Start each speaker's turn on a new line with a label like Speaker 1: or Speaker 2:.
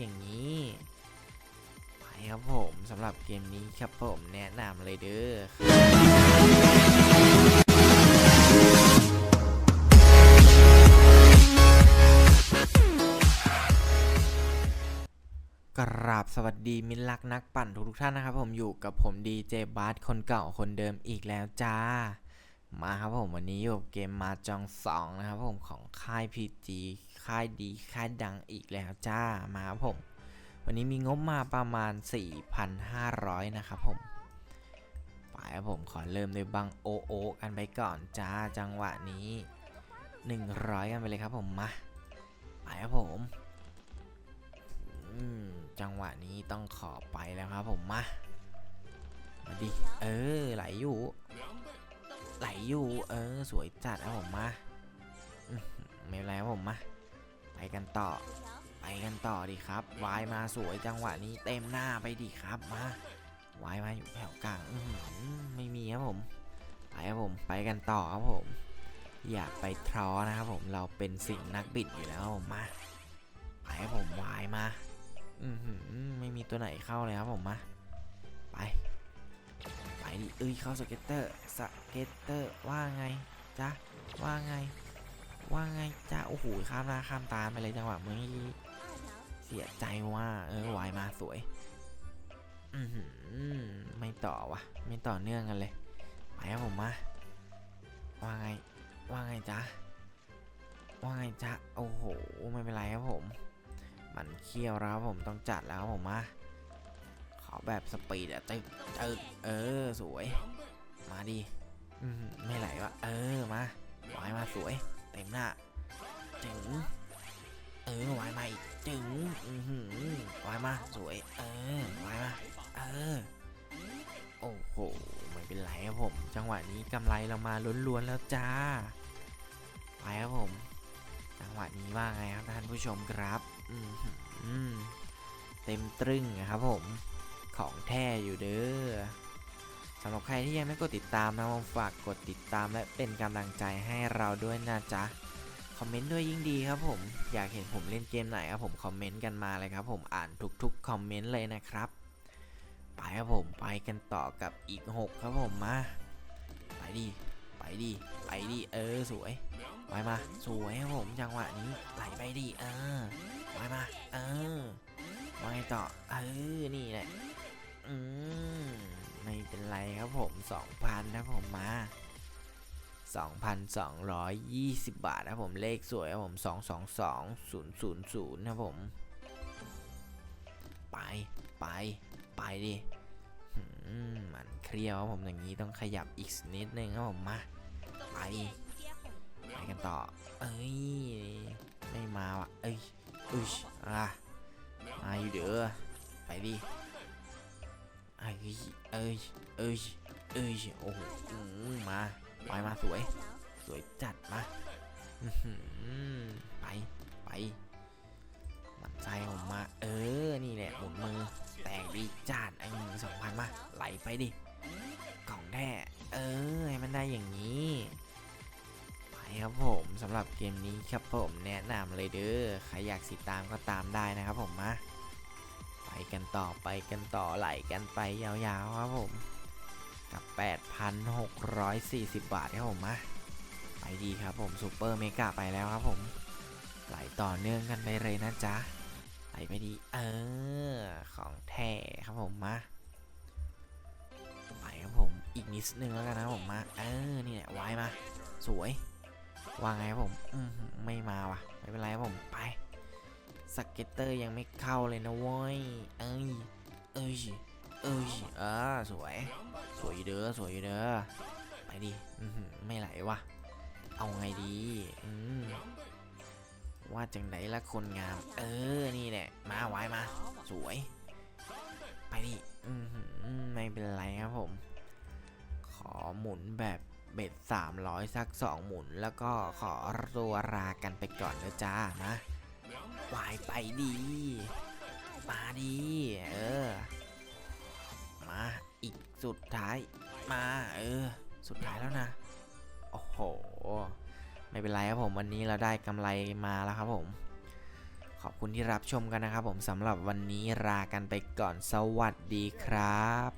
Speaker 1: อย่างนี้ไปครับผมสำหรับเกมนี้ครับผมแนะนำเลยเด้อกราบสวัสดีมิตรรักนักปั่นทุกท่านนะครับผมอยู่กับผมดีเจบาสคนเก่าคนเดิมอีกแล้วจ้า มาครับผมวันนี้อยู่กับเกมมาจองสองนะครับผมของค่าย PG ค่ายดีค่ายดังอีกแล้วจ้ามาครับผม วันนี้มีงบมาประมาณ 4,500 นะครับผม ไปครับผมขอเริ่มด้วยบังโอโอกันไปก่อนจ้าจังหวะนี้ 100 กันไปเลยครับผมมาไปครับผมจังหวะนี้ต้องขอไปแล้วครับผมมามาดิเออไหลอยู่ ไหลอยู่ เออ สวยจัดครับผมมาไม่ไรครับผมมา ไปกันต่อ ไปกันต่อดีครับ วายมาสวยจังหวะนี้เต็มหน้าไปดีครับมาวายมาอยู่แถวกลางไม่มีครับผม ไปครับผม ไปกันต่อครับผม อยากไปทรอนะครับผม เราเป็นสิ่งนักบิดอยู่แล้วผมมา ไปครับผมวายมา อืไม่มีตัวไหนเข้าเลยครับผมมา ไป เอ้ยเข้าสเก็ตเตอร์สเก็ตเตอร์ว่าไงจ๊ะว่าไง ว่าไงจ๊ะโอ้โหข้ามหน้าข้ามตาไปเลยจังหวะเมื่อกี้เสียใจว่าเออวายมาสวยอือหือไม่ต่อวะไม่ต่อเนื่องกันเลยไปครับผมมาว่าไงว่าไงจ๊ะว่าไงจ๊ะโอ้โหไม่เป็นไรครับผม มันเคี้ยวแล้วครับผมต้องจัดแล้วครับผมมา ขอแบบสปีดอะตึกตึกเออสวย มาดิอื้อหือไม่ไหลวะเออมาวายมาสวย เต็มหน้าจึงเออวายมาอีกจึงอือหือวายมาสวย เออวายมาเออโอ้โหไม่เป็นไรครับผม จังหวะนี้กำไรเรามาล้วนๆแล้วจ้าไปครับผม จังหวะนี้ว่าไงครับท่านผู้ชมครับ อืมหือเต็มตรึงอะครับผม ของแท้อยู่เด้อสำหรับใครที่ยังไม่กดติดตามนะผมฝากกดติดตามและเป็นกำลังใจให้เราด้วยนะจ๊ะคอมเมนต์ด้วยยิ่งดีครับผมอยากเห็นผมเล่นเกมไหนครับผมคอมเมนต์กันมาเลยครับผมอ่านทุกๆคอมเมนต์เลยนะครับไปครับผมไปกันต่อกับอีก 6 ครับผมมาไปดิไปดิไปดิเออสวยไว้มาสวยครับผมจังหวะนี้ไหลไปดิเออไว้มาเออว่าไงต่อเออนี่แหละ อืม ไม่เป็นไรครับผม2,000นะผมมา2,220บาทนะผมเลขสวยครับผม222 000นะผม ไปไปไปดิมันเครียวครับผมอย่างนี้ต้องขยับอีกนิดนึงครับผมมาไปไปกันต่อ เอ้ย ไม่มาว่ะ เอ้ยอุ้ยอะมาอยู่เด้อไปดิ อ้ย เอ้ย เอ้ย โอ้โหมาไปมาสวย สวยจัดมาไป ไปมันใจผมมา เออ นี่แหละหมุนมือ แตกดีจัดไอ้หนึ่งสองพันมา ไหลไปดิกล่องแท้ เออ ให้มันได้อย่างนี้ไปครับผมสำหรับเกมนี้ครับผมแนะนำเลยเด้อใครอยากติดตามก็ตามได้นะครับผมมา กันต่อไปกันต่อไหลกันไปยาวๆครับผมกับ 8,640 บาทครับผมมาไปดีครับผมซูเปอร์เมกาไปแล้วครับผม ไหลต่อเนื่องกันไปเลยนะจ๊ะไหลไปดีเออของแท้ครับผมมาไปครับผมอีกนิดนึงแล้วกันนะผมมาเออนี่แหละไว้มา สวยว่าไงครับผมอืมไม่มาว่ะไม่เป็นไรครับผมไป สเก็ตเตอร์ยังไม่เข้าเลยนะเว้ย เอ้ย เอ้ย เอ้ยเออสวย สวยเด้อ สวยเด้อ ไปดิ ไม่ไหลวะ เอาไงดีอืมว่าจังไหนละคนงาม เออ นี่แหละ มาไว้มา สวย ไปดิอือหือไม่เป็นไรครับผม ขอหมุนแบบเบ็ด300 สัก 2 หมุน แล้วก็ขอตัวรากันไปก่อนนะจ้านะ วายไปดี มาดี เออ มาอีกสุดท้าย มา เออ สุดท้ายแล้วนะ โอ้โห ไม่เป็นไรครับผมวันนี้เราได้กำไรมาแล้วครับผม ขอบคุณที่รับชมกันนะครับผมสำหรับวันนี้ลากันไปก่อนสวัสดีครับ